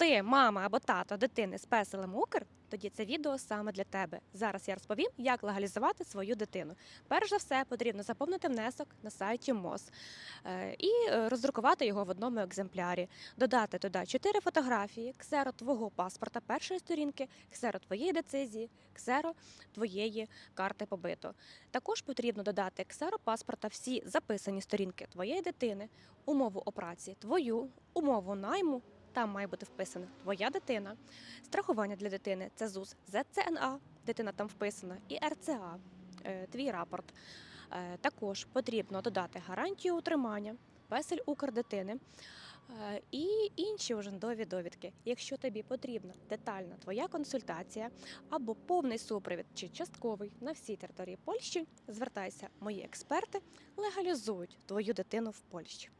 ти мама або тато дитини з песелем Укр, тоді це відео саме для тебе. Зараз я розповім, як легалізувати свою дитину. Перш за все, потрібно заповнити внесок на сайті МОЗ е, і е, роздрукувати його в одному екземплярі, додати туди чотири фотографії, ксеро твого паспорта першої сторінки, ксеро твоєї децизії, ксеро твоєї карти побиту. Також потрібно додати ксеро паспорта всі записані сторінки твоєї дитини, умову о праці твою, умову найму. Там має бути вписана твоя дитина, страхування для дитини це ЗУС ЗЦНА, дитина там вписана, і РЦА, е, твій рапорт. Е, Також потрібно додати гарантію утримання, песель Укр дитини е, і інші ужендові довідки. Якщо тобі потрібна детальна твоя консультація або повний супровід чи частковий на всій території Польщі, звертайся, мої експерти легалізують твою дитину в Польщі.